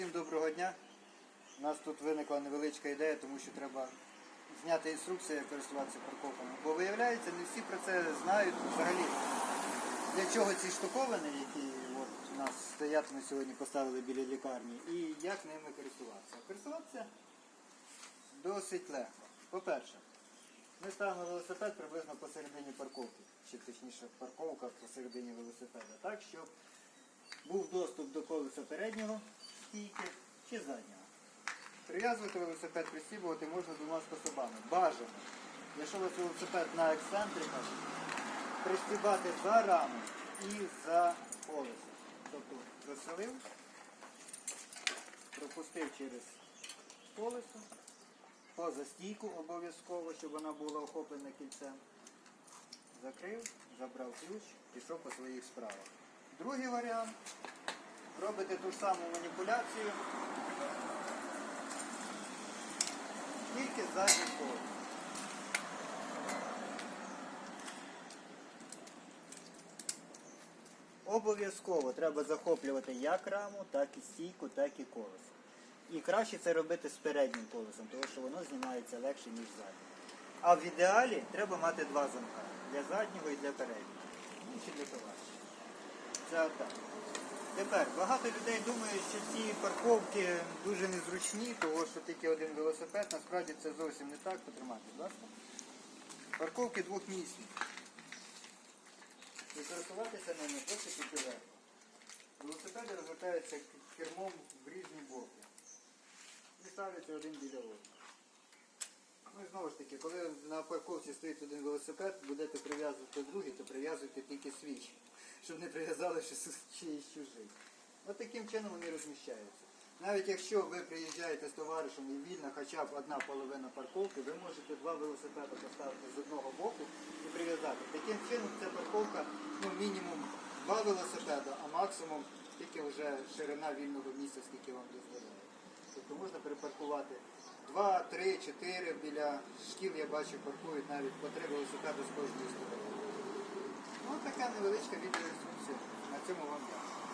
Всім доброго дня. У нас тут виникла невеличка ідея, тому що треба зняти інструкцію, як користуватися парковками. Бо виявляється, не всі про це знають взагалі. Для чого ці штуковини, які от у нас стоять, ми сьогодні поставили біля лікарні, і як ними користуватися. Користуватися досить легко. По-перше, ми ставимо велосипед приблизно посередині парковки, чи точніше парковка посередині велосипеда, так, щоб був доступ до колеса переднього стійки чи заднього. Прив'язувати велосипед пристібувати можна двома способами. Бажано, якщо у вас велосипед на ексцентриках, пристібати за раму і за колесо. Тобто заселив, пропустив через колесо, поза стійку обов'язково, щоб вона була охоплена кільцем. Закрив, забрав ключ, пішов по своїх справах. Другий варіант. Робите ту ж саму маніпуляцію. Тільки задній колес. Обов'язково треба захоплювати як раму, так і стійку, так і колесо. І краще це робити з переднім колесом, тому що воно знімається легше, ніж заднім. А в ідеалі треба мати два замка для заднього і для переднього. Ну, чи для товарища. Це отак. Тепер багато людей думають, що ці парковки дуже незручні, тому що тільки один велосипед. Насправді це зовсім не так. Потримайте, будь ласка. Парковки двохмісні. І користуватися ними просто тільки легко. Велосипеди розвертаються кермом в різні боки. І ставляться один біля одного. Ну і знову ж таки, коли на парковці стоїть один велосипед, будете прив'язувати другий, то прив'язуйте тільки свій, щоб не прив'язали с- чиїсь чужий. От таким чином вони розміщаються. Навіть якщо ви приїжджаєте з товаришем і вільна хоча б одна половина парковки, ви можете два велосипеди поставити з одного боку і прив'язати. Таким чином ця парковка ну, мінімум два велосипеда, а максимум тільки вже ширина вільного місця, скільки вам дозволяє. Тобто можна перепаркувати 2, 3, 4 біля шкіл, я бачу, паркують навіть по три велосипеди з кожної сторони. Невеличка відеоінструкція. На цьому вам дякую.